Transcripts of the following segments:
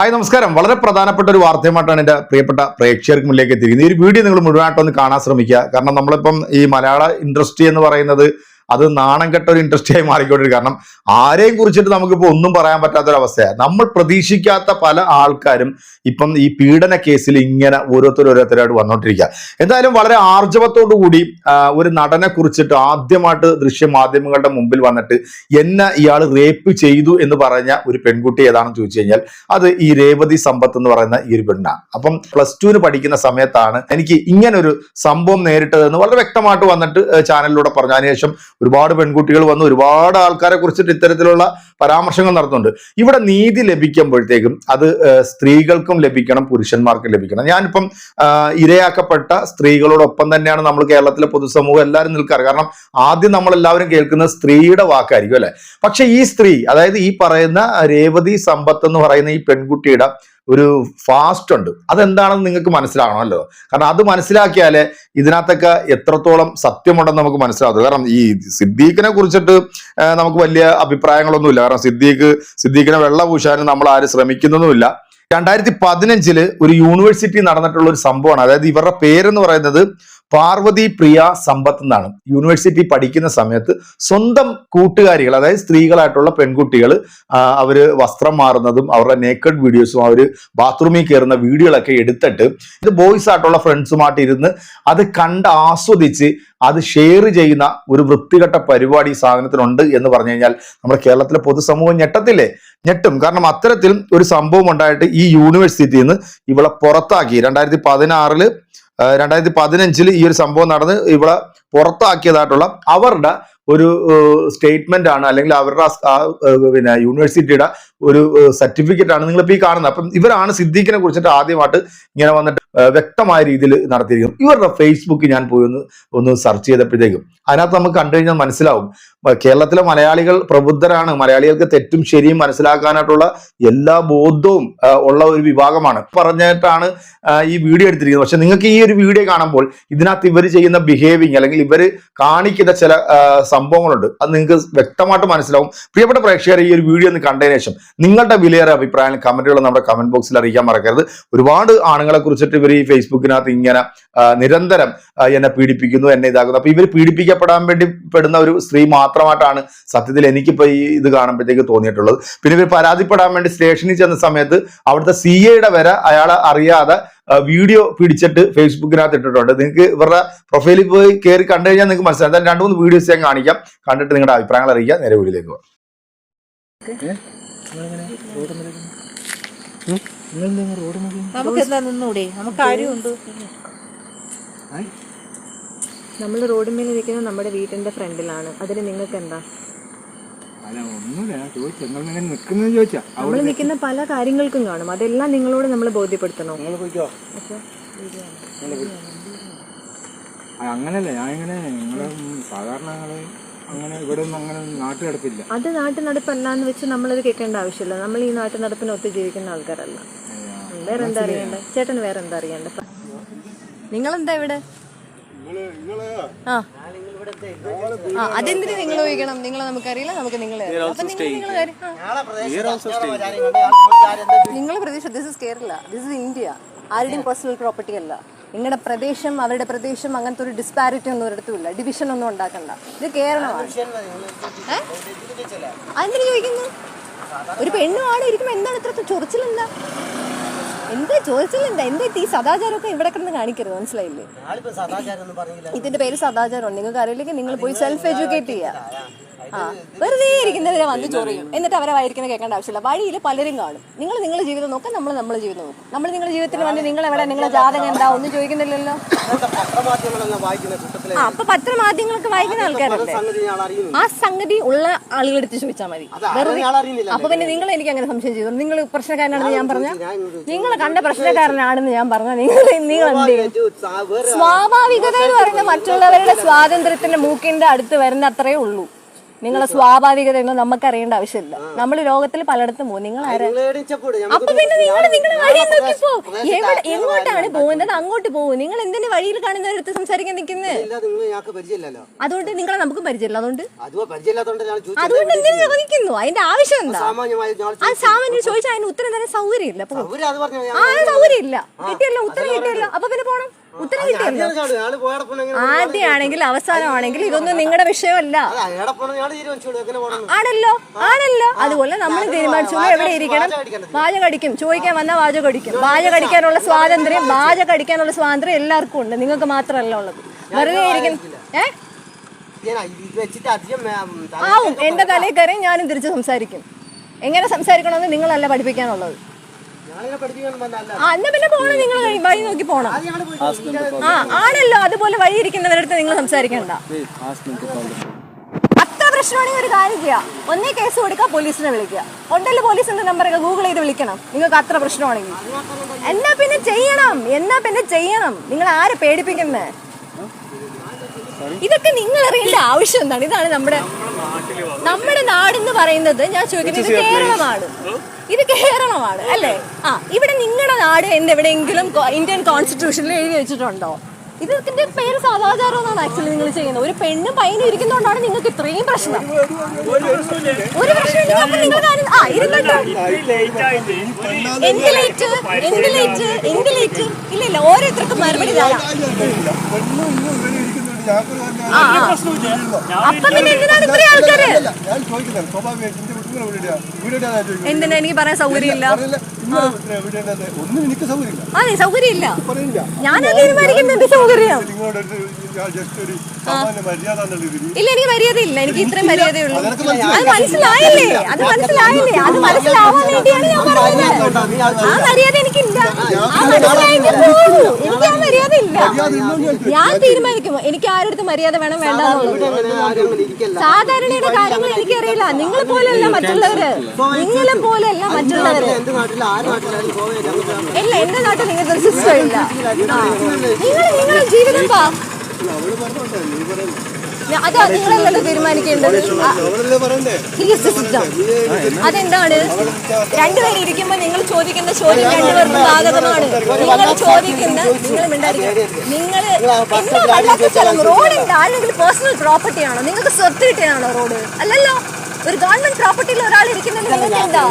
Hi നമസ്കാരം. വളരെ പ്രധാനപ്പെട്ട ഒരു വാർത്തയുമായിട്ടാണ് എന്റെ പ്രിയപ്പെട്ട പ്രേക്ഷകർക്ക് മുന്നിലേക്ക് എത്തിയിരിക്കുന്നത്. ഈ ഒരു വീഡിയോ നിങ്ങൾ മുഴുവനായിട്ടൊന്ന് കാണാൻ ശ്രമിക്കുക. കാരണം നമ്മളിപ്പം ഈ മലയാള ഇൻഡസ്ട്രി എന്ന് പറയുന്നത് അത് നാണം കെട്ട ഒരു ഇൻട്രസ്റ്റ് ആയി മാറിക്കൊണ്ടിരിക്കും കാരണം ആരെയും കുറിച്ചിട്ട് നമുക്കിപ്പോൾ ഒന്നും പറയാൻ പറ്റാത്തൊരവസ്ഥയാണ് നമ്മൾ പ്രതീക്ഷിക്കാത്ത പല ആൾക്കാരും ഇപ്പം ഈ പീഡന കേസിൽ ഇങ്ങനെ ഓരോരുത്തർ ഓരോരുത്തരായിട്ട് വന്നോണ്ടിരിക്കുക എന്തായാലും വളരെ ആർജവത്തോടു കൂടി ഒരു നടനെ കുറിച്ചിട്ട് ആദ്യമായിട്ട് ദൃശ്യ മാധ്യമങ്ങളുടെ മുമ്പിൽ വന്നിട്ട് എന്നെ ഇയാൾ റേപ്പ് ചെയ്തു എന്ന് പറഞ്ഞ ഒരു പെൺകുട്ടി ഏതാണെന്ന് ചോദിച്ചു കഴിഞ്ഞാൽ അത് ഈ രേവതി സമ്പത്ത് എന്ന് പറയുന്ന ഈ ഒരു പെണ്ണാണ് അപ്പം പ്ലസ് ടുവിന് പഠിക്കുന്ന സമയത്താണ് എനിക്ക് ഇങ്ങനൊരു സംഭവം നേരിട്ടതെന്ന് വളരെ വ്യക്തമായിട്ട് വന്നിട്ട് ചാനലിലൂടെ പറഞ്ഞു. അതിനുശേഷം ഒരുപാട് പെൺകുട്ടികൾ വന്ന് ഒരുപാട് ആൾക്കാരെ കുറിച്ചിട്ട് ഇത്തരത്തിലുള്ള പരാമർശങ്ങൾ നടത്തുന്നുണ്ട്. ഇവിടെ നീതി ലഭിക്കുമ്പോഴത്തേക്കും അത് സ്ത്രീകൾക്കും ലഭിക്കണം പുരുഷന്മാർക്കും ലഭിക്കണം. ഞാനിപ്പം ഇരയാക്കപ്പെട്ട സ്ത്രീകളോടൊപ്പം തന്നെയാണ് നമ്മൾ കേരളത്തിലെ പൊതുസമൂഹം എല്ലാവരും നിൽക്കാറ്. കാരണം ആദ്യം നമ്മൾ എല്ലാവരും കേൾക്കുന്നത് സ്ത്രീയുടെ വാക്കായിരിക്കും അല്ലെ? പക്ഷെ ഈ സ്ത്രീ അതായത് ഈ പറയുന്ന രേവതി സമ്പത്ത് എന്ന് പറയുന്ന ഈ പെൺകുട്ടിയുടെ ഒരു ഫാസ്റ്റ് ഉണ്ട്. അതെന്താണെന്ന് നിങ്ങൾക്ക് മനസ്സിലാകണമല്ലോ കാരണം അത് മനസ്സിലാക്കിയാലേ ഇതിനകത്തൊക്കെ എത്രത്തോളം സത്യമുണ്ടെന്ന് നമുക്ക് മനസ്സിലാവും കാരണം ഈ സിദ്ദീഖിനെ കുറിച്ചിട്ട് നമുക്ക് വലിയ അഭിപ്രായങ്ങളൊന്നുമില്ല. കാരണം സിദ്ദീഖ് സിദ്ദീഖിനെ വെള്ള പൂശാനും നമ്മൾ ആരും ശ്രമിക്കുന്നതുമില്ല രണ്ടായിരത്തി പതിനഞ്ചിൽ ഒരു യൂണിവേഴ്സിറ്റി നടന്നിട്ടുള്ള ഒരു സംഭവമാണ്. അതായത് ഇവരുടെ പേരെന്ന് പറയുന്നത് പാർവതി പ്രിയ സമ്പത്ത് എന്നാണ്. യൂണിവേഴ്സിറ്റി പഠിക്കുന്ന സമയത്ത് സ്വന്തം കൂട്ടുകാരികൾ അതായത് സ്ത്രീകളായിട്ടുള്ള പെൺകുട്ടികൾ അവർ വസ്ത്രം മാറുന്നതും അവരുടെ നേക്കഡ് വീഡിയോസും അവർ ബാത്റൂമിൽ കയറുന്ന വീഡിയോകളൊക്കെ എടുത്തിട്ട് ഇത് ബോയ്സ് ആയിട്ടുള്ള ഫ്രണ്ട്സുമായിട്ട് ഇരുന്ന് അത് കണ്ട് ആസ്വദിച്ച് അത് ഷെയർ ചെയ്യുന്ന ഒരു വൃത്തികെട്ട പരിപാടി സാധനത്തിനുണ്ട് എന്ന് പറഞ്ഞു കഴിഞ്ഞാൽ നമ്മുടെ കേരളത്തിലെ പൊതുസമൂഹം ഞെട്ടത്തില്ലേ? ഞെട്ടും. കാരണം അത്തരത്തിൽ ഒരു സംഭവം ഉണ്ടായിട്ട് ഈ യൂണിവേഴ്സിറ്റിയിൽ നിന്ന് ഇവളെ പുറത്താക്കി. രണ്ടായിരത്തി പതിനാറിൽ രണ്ടായിരത്തി പതിനഞ്ചിൽ ഈ ഒരു സംഭവം നടന്ന് ഇവിടെ പുറത്താക്കിയതായിട്ടുള്ള അവരുടെ ഒരു സ്റ്റേറ്റ്മെന്റ് ആണ് അല്ലെങ്കിൽ അവരുടെ പിന്നെ യൂണിവേഴ്സിറ്റിയുടെ ഒരു സർട്ടിഫിക്കറ്റ് ആണ് നിങ്ങൾ ഇപ്പോൾ ഈ കാണുന്നത്. അപ്പം ഇവരാണ് സിദ്ദീഖിനെ കുറിച്ചിട്ട് ആദ്യമായിട്ട് ഇങ്ങനെ വന്നിട്ട് വ്യക്തമായ രീതിയിൽ നടത്തിയിരിക്കും ഇവരുടെ ഫേസ്ബുക്ക് ഞാൻ പോയി ഒന്ന് ഒന്ന് സെർച്ച് ചെയ്തപ്പോഴത്തേക്കും. അതിനകത്ത് നമുക്ക് കണ്ടു കഴിഞ്ഞാൽ മനസ്സിലാവും. കേരളത്തിലെ മലയാളികൾ പ്രബുദ്ധരാണ്. മലയാളികൾക്ക് തെറ്റും ശരിയും മനസ്സിലാക്കാനായിട്ടുള്ള എല്ലാ ബോധവും ഉള്ള ഒരു വിഭാഗമാണ്. പറഞ്ഞിട്ടാണ് ഈ വീഡിയോ എടുത്തിരിക്കുന്നത്. പക്ഷെ നിങ്ങൾക്ക് ഈ ഒരു വീഡിയോ കാണുമ്പോൾ ഇതിനകത്ത് ഇവർ ചെയ്യുന്ന ബിഹേവിങ് അല്ലെങ്കിൽ ഇവർ കാണിക്കുന്ന ചില സംഭവങ്ങളുണ്ട്. അത് നിങ്ങൾക്ക് വ്യക്തമായിട്ട് മനസ്സിലാവും. പ്രിയപ്പെട്ട പ്രേക്ഷകർ ഈ ഒരു വീഡിയോ ഒന്ന് കണ്ടതിന് ശേഷം നിങ്ങളുടെ വിലയേറെ അഭിപ്രായങ്ങൾ കമന്റുകൾ നമ്മുടെ കമന്റ് ബോക്സിൽ അറിയിക്കാൻ മറക്കരുത്. ഒരുപാട് ആണുങ്ങളെ കുറിച്ചിട്ട് ഇവർ ഈ ഫേസ്ബുക്കിനകത്ത് ഇങ്ങനെ നിരന്തരം എന്നെ പീഡിപ്പിക്കുന്നു എന്നെ ഇതാക്കുന്നു. അപ്പൊ ഇവർ പീഡിപ്പിക്കപ്പെടാൻ വേണ്ടി പെടുന്ന ഒരു സ്ത്രീ മാത്രമായിട്ടാണ് സത്യത്തിൽ എനിക്കിപ്പോ ഈ ഇത് കാണുമ്പോഴത്തേക്ക് തോന്നിയിട്ടുള്ളത്. പിന്നെ ഇവർ പരാതിപ്പെടാൻ വേണ്ടി സ്റ്റേഷനിൽ ചെന്ന സമയത്ത് അവിടുത്തെ സി എയുടെ വരെ അയാളെ അറിയാതെ വീഡിയോ പിടിച്ചിട്ട് ഫേസ്ബുക്കിനകത്ത് ഇട്ടിട്ടുണ്ട്. നിങ്ങൾക്ക് ഇവരുടെ പ്രൊഫൈലിൽ പോയി കയറി കണ്ടു കഴിഞ്ഞാൽ നിങ്ങൾക്ക് എന്തായാലും രണ്ട് മൂന്ന് വീഡിയോസ് ഞാൻ കാണിക്കാം. കണ്ടിട്ട് നിങ്ങളുടെ അഭിപ്രായങ്ങൾ അറിയിക്കുക നേരെ വീഡിയോയിലേക്ക് പോകാം. നമുക്ക് എന്താ നിന്നൂടെ? നമുക്ക് കാര്യമുണ്ട് നമ്മൾ റോഡിന്മേൽ ഇരിക്കുന്നത് നമ്മുടെ വീടിന്റെ ഫ്രണ്ടിലാണ്. അതിന് നിങ്ങൾക്ക് എന്താ നമ്മൾ നിൽക്കുന്ന പല കാര്യങ്ങൾക്കും കാണും. അതെല്ലാം നിങ്ങളോട് നമ്മൾ ബോധ്യപ്പെടുത്തണോ. അങ്ങനല്ല. ഞാൻ ഇങ്ങനെ നിങ്ങളെ സാധാരണ അങ്ങനെ ഇവിടെ അങ്ങനെ നാട്ടു അത് നാട്ടു നടപ്പല്ല എന്ന് വെച്ച് നമ്മളത് കേൾക്കേണ്ട ആവശ്യമില്ല. നമ്മൾ ഈ നാട്ടു നടപ്പിന് ഒത്തു ജീവിക്കുന്ന ആൾക്കാരല്ല. വേറെ എന്താ അറിയണ്ടേ ചേട്ടന് വേറെ എന്താ അറിയണ്ടേ നിങ്ങളെന്താ ഇവിടെ ആ ആ അതെന്തിനു നിങ്ങൾ ചോദിക്കണം നിങ്ങളെ നമുക്കറിയില്ല നമുക്ക് നിങ്ങൾ നിങ്ങൾ നിങ്ങളെ പ്രദേശം this is Kerala this is India ആരുടെയും പേഴ്സണൽ പ്രോപ്പർട്ടി അല്ല നിങ്ങളുടെ പ്രദേശം അവരുടെ പ്രദേശം അങ്ങനത്തെ ഒരു ഡിസ്പാരിറ്റി ഒന്നും ഒരിടത്തും ഇല്ല ഡിവിഷൻ ഒന്നും ഉണ്ടാക്കണ്ട ഇത് കേരളമാണ്? അതെന്തിനു ചോദിക്കുന്നു ഒരു പെണ്ണു ആടെ ഇരിക്കുമ്പോ എന്താണ് ഇത്ര ചൊറിച്ചിലെന്താ എന്താ ചോദിച്ചില്ലെന്താ എന്താ ഈ സദാചാരമൊക്കെ ഇവിടെ കിടന്ന് കാണിക്കരുത്? മനസ്സിലായില്ലേ? ഇതിന്റെ പേര് സദാചാരം നിങ്ങൾക്ക് അറിയില്ലെങ്കിൽ നിങ്ങൾ പോയി സെൽഫ് എഡ്യൂക്കേറ്റ് ചെയ്യുക വെറുതെ ഇരിക്കുന്നവരെ വന്ന് ചൊറിയും. എന്നിട്ട് അവരെ വായിരിക്കുന്ന കേൾക്കേണ്ട ആവശ്യമില്ല. വഴിയിൽ പലരും കാണും. നിങ്ങൾ നിങ്ങളുടെ ജീവിതം നോക്കാം നമ്മൾ നമ്മുടെ ജീവിതം നോക്കും. നമ്മൾ നിങ്ങളുടെ ജീവിതത്തിൽ വന്ന് നിങ്ങൾ എവിടെ നിങ്ങളുടെ ജാതകം എന്താ ഒന്നും ചോദിക്കുന്നില്ലല്ലോ. അപ്പൊ പത്രമാധ്യമങ്ങളൊക്കെ വായിക്കുന്ന ആൾക്കാരല്ലേ? ആ സംഗതി ഉള്ള ആളുകളെടുത്ത് ചോദിച്ചാൽ മതി. വെറുതെ. അപ്പൊ പിന്നെ നിങ്ങൾ എനിക്ക് അങ്ങനെ സംശയം ചെയ്തു. നിങ്ങൾ പ്രശ്നക്കാരനാണെന്ന് ഞാൻ പറഞ്ഞ? നിങ്ങൾ കണ്ട പ്രശ്നക്കാരനാണെന്ന് ഞാൻ പറഞ്ഞ നിങ്ങൾ നിങ്ങൾ എന്ത് ചെയ്യും? സ്വാഭാവികത എന്ന് പറയുന്നത് മറ്റുള്ളവരുടെ സ്വാതന്ത്ര്യത്തിന്റെ മൂക്കിന്റെ അടുത്ത് വരുന്ന അത്രേ ഉള്ളൂ. നിങ്ങളെ സ്വാഭാവികതയൊന്നും നമുക്ക് അറിയേണ്ട ആവശ്യമില്ല നമ്മൾ ലോകത്തിൽ പലയിടത്തും പോകും. നിങ്ങൾ അപ്പൊ പിന്നെ നിങ്ങൾ നിങ്ങളുടെ വഴി എവിടെ എങ്ങോട്ടാണ് പോകുന്നത്? അങ്ങോട്ട് പോകും. നിങ്ങൾ എന്തിനു വഴിയിൽ കാണുന്നവരടുത്ത് സംസാരിക്കാൻ നിൽക്കുന്നത് അതുകൊണ്ട് നിങ്ങളെ നമുക്കും പരിചയമില്ല. അതുകൊണ്ട്? അതുകൊണ്ട് എന്തിനു ചോദിക്കുന്നു? അതിന്റെ ആവശ്യം എന്താ? അത് സാമാന്യം ചോദിച്ചാൽ അതിന് ഉത്തരം തന്നെ സൗകര്യമില്ല. ആ സൗകര്യമില്ല. കിട്ടിയല്ലോ ഉത്തരം കിട്ടിയല്ലോ. അപ്പൊ പിന്നെ പോണം. ഉത്തരം കിട്ടിയല്ലോ ആദ്യമാണെങ്കിൽ അവസാനമാണെങ്കിൽ ഇതൊന്നും നിങ്ങളുടെ വിഷയമല്ല. ആണല്ലോ ആണല്ലോ. അതുപോലെ നമ്മൾ തീരുമാനിച്ചോളൂ എവിടെ ഇരിക്കണം? വാചകടിക്കും ചോദിക്കാൻ വന്ന വാചകടിക്കും വാചകടിക്കാനുള്ള വാചകം കടിക്കാനുള്ള സ്വാതന്ത്ര്യം വാചകടിക്കാനുള്ള സ്വാതന്ത്ര്യം എല്ലാവർക്കും ഉണ്ട്. നിങ്ങൾക്ക് മാത്രമല്ല ഉള്ളത്. വെറുതെ ഇരിക്കും ഏ? ആവും. എന്റെ തലയിൽ കയറി ഞാനും തിരിച്ച് സംസാരിക്കും. എങ്ങനെ സംസാരിക്കണമെന്ന് നിങ്ങളല്ല പഠിപ്പിക്കാനുള്ളത്. ആ എന്നാ പിന്നെ പോണം. നിങ്ങൾ വഴി നോക്കി പോണം. ആ ആണല്ലോ. അതുപോലെ വഴി ഇരിക്കുന്നവരടുത്ത് നിങ്ങൾ സംസാരിക്കണ്ട. അത്ര പ്രശ്നമാണെങ്കിൽ ഒരു കാര്യം ചെയ്യാം. ഒന്നേ കേസ് കൊടുക്കുക പോലീസിനെ വിളിക്കുക. ഉണ്ടല്ലോ പോലീസിന്റെ നമ്പറൊക്കെ ഗൂഗിൾ ചെയ്ത് വിളിക്കണം. നിങ്ങൾക്ക് അത്ര പ്രശ്നമാണെങ്കിൽ. എന്നാ പിന്നെ ചെയ്യണം. എന്നാ പിന്നെ ചെയ്യണം. നിങ്ങൾ ആരെ പേടിപ്പിക്കുന്നേ? ഇതൊക്കെ നിങ്ങൾ അറിയേണ്ട ആവശ്യം എന്താണ്? ഇതാണ് നമ്മുടെ നമ്മുടെ നാടെന്ന് പറയുന്നത് ഞാൻ ചോദിക്കുന്നത് ഇത് കേരളമാണ്. ഇത് കേരളമാണ് അല്ലേ? ആ ഇവിടെ നിങ്ങളുടെ നാട് എന്ന് എവിടെയെങ്കിലും കോ- ഇന്ത്യൻ കോൺസ്റ്റിറ്റ്യൂഷനിൽ എഴുതി വെച്ചിട്ടുണ്ടോ? ഇതിന്റെ പേര് സദാചാരം എന്നാണ് ആക്ച്വലി നിങ്ങൾ ചെയ്യുന്നത്. ഒരു പെണ്ണും പയ്യനും ഇരിക്കുന്നതുകൊണ്ടാണ് നിങ്ങൾക്ക് ഇത്രയും പ്രശ്നം. ഒരു കാര്യം ആ ഇരുന്നിട്ട്. എന്ത് ലേറ്റ് എന്ത് ലേറ്റ് എന്ത് ലേറ്റ് ഇല്ല ഇല്ല ഓരോരുത്തർക്കും മറുപടി തരാം. എന്തിനാ? എനിക്ക് പറയാൻ ഇന്ന് എവിടെയാണ് ഒന്നും എനിക്ക് സൗകര്യമില്ല. അതെ സൗകര്യമില്ല. പറയില്ല ഞാൻ തീരുമാനിക്കുന്ന എന്റെ സൗകര്യം? നിങ്ങളുടെ അടുത്ത് ഞാൻ ജസ്റ്റ് ഒരു സാമാന്യ മര്യാദ ഇല്ല എനിക്ക് മര്യാദയില്ല. എനിക്ക് ഇത്രയും മര്യാദയുള്ളൂ. അത് മനസ്സിലായില്ലേ? അത് മനസ്സിലായില്ലേ? അത് മനസ്സിലാവാൻ വേണ്ടിയാണ് ഞാൻ പറയുന്നത് ആ മര്യാദ എനിക്കില്ല. ആ മനസ്സിലായിട്ട് പോകൂ എനിക്ക് ആ മര്യാദ ഇല്ല. ഞാൻ തീരുമാനിക്കും. എനിക്ക് ആരുടെ മര്യാദ വേണം വേണ്ട സാധാരണയുടെ കാര്യങ്ങൾ എനിക്കറിയില്ല. നിങ്ങളെ പോലെയല്ല മറ്റുള്ളവര്. നിങ്ങളെ പോലെയല്ല മറ്റുള്ളവര്. ഇല്ല എന്റെ നാട്ടിൽ നിങ്ങൾക്ക് ഒരു സിസ്റ്റം ഇല്ല നിങ്ങൾ നിങ്ങളുടെ ജീവിതം പാ അതാ നിങ്ങളല്ലല്ലോ തീരുമാനിക്കേണ്ടത്. അതെന്താണ് രണ്ടുപേരും ഇരിക്കുമ്പോ നിങ്ങൾ ചോദിക്കുന്ന ചോദ്യം രണ്ടുപേർക്കും ബാധകമാണ് നിങ്ങൾ ചോദിക്കുന്ന നിങ്ങൾ നിങ്ങൾ എന്താ വല്ലാത്ത സ്ഥലം റോഡ് എന്താ അല്ലെങ്കിൽ പേഴ്സണൽ പ്രോപ്പർട്ടി ആണോ നിങ്ങൾക്ക് സ്വത്ത് കിട്ടിയതാണോ റോഡ് അല്ലല്ലോ ഒരു ഗവൺമെന്റ് പ്രോപ്പർട്ടിയിൽ ഒരാൾ ഇരിക്കുന്നുണ്ട് നിങ്ങൾക്ക് എന്താ?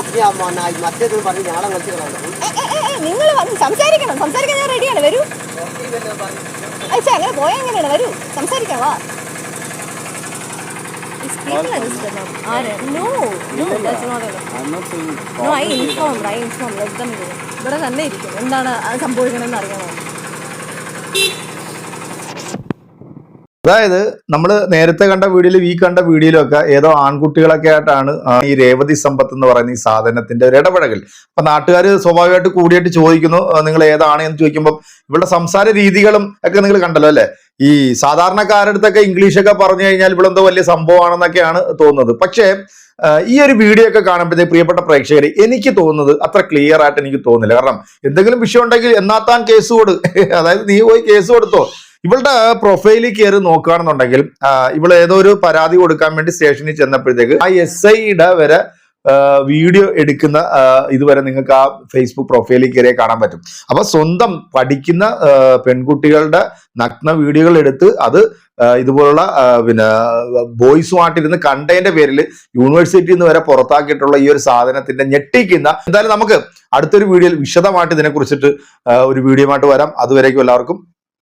നിങ്ങൾ വന്ന് സംസാരിക്കണം. സംസാരിക്കാൻ ഞാൻ റെഡിയാണ് വരൂ. അച്ഛാ അങ്ങനെ പോയാ എങ്ങനെയാണ്? വരൂ. സംസാരിക്കാം വാ. These people are disturbing. ആര്? No, no, that's not enough. No, I informed, I informed. Let them go. ഇവിടെ തന്നെ ഇരിക്കും. എന്താണ് സംഭവിക്കണമെന്ന് അറിയണോ അതായത് നമ്മൾ നേരത്തെ കണ്ട വീഡിയോയിൽ ഈ കണ്ട വീഡിയോയിലും ഒക്കെ ഏതോ ആൺകുട്ടികളൊക്കെ ആയിട്ടാണ് ഈ രേവതി സമ്പത്ത് എന്ന് പറയുന്ന ഈ സാധനത്തിന്റെ ഒരു ഇടപെടൽ അപ്പൊ നാട്ടുകാർ സ്വാഭാവികമായിട്ട് കൂടിയിട്ട് ചോദിക്കുന്നു നിങ്ങൾ ഏതാണ് എന്ന് ചോദിക്കുമ്പോൾ ഇവളുടെ സംസാര രീതികളും ഒക്കെ നിങ്ങൾ കണ്ടല്ലോ അല്ലെ? ഈ സാധാരണക്കാരുടെ അടുത്തൊക്കെ ഇംഗ്ലീഷൊക്കെ പറഞ്ഞു കഴിഞ്ഞാൽ ഇവളെന്തോ വലിയ സംഭവമാണെന്നൊക്കെയാണ് തോന്നുന്നത്. പക്ഷേ ഈ ഒരു വീഡിയോ ഒക്കെ കാണുമ്പോഴത്തേക്ക് പ്രിയപ്പെട്ട പ്രേക്ഷകർ എനിക്ക് തോന്നുന്നത് അത്ര ക്ലിയർ ആയിട്ട് എനിക്ക് തോന്നുന്നില്ല. കാരണം എന്തെങ്കിലും വിഷയം ഉണ്ടെങ്കിൽ എന്നാത്താൻ കേസ് കൊടു. അതായത് നീ പോയി കേസ് കൊടുത്തോ. ഇവളുടെ പ്രൊഫൈലിൽ കയറി നോക്കുകയാണെന്നുണ്ടെങ്കിൽ ഇവൾ ഏതോ ഒരു പരാതി കൊടുക്കാൻ വേണ്ടി സ്റ്റേഷനിൽ ചെന്നപ്പോഴത്തേക്ക് ആ എസ് ഐയുടെ വരെ വീഡിയോ എടുക്കുന്ന ഇതുവരെ നിങ്ങൾക്ക് ആ ഫേസ്ബുക്ക് പ്രൊഫൈലിൽ കയറിയാൽ കാണാൻ പറ്റും. അപ്പൊ സ്വന്തം പഠിക്കുന്ന പെൺകുട്ടികളുടെ നഗ്ന വീഡിയോകൾ എടുത്ത് അത് ഇതുപോലുള്ള പിന്നെ ബോയ്സുമായിട്ടിരുന്ന് കണ്ടതിന്റെ പേരിൽ യൂണിവേഴ്സിറ്റിയിൽ നിന്ന് വരെ പുറത്താക്കിയിട്ടുള്ള ഈ ഒരു സാധനത്തിന്റെ ഞെട്ടിക്കുന്ന എന്തായാലും നമുക്ക് അടുത്തൊരു വീഡിയോയിൽ വിശദമായിട്ട് ഇതിനെ കുറിച്ചിട്ട് ഒരു വീഡിയോ ആയിട്ട് വരാം. അതുവരേക്കും എല്ലാവർക്കും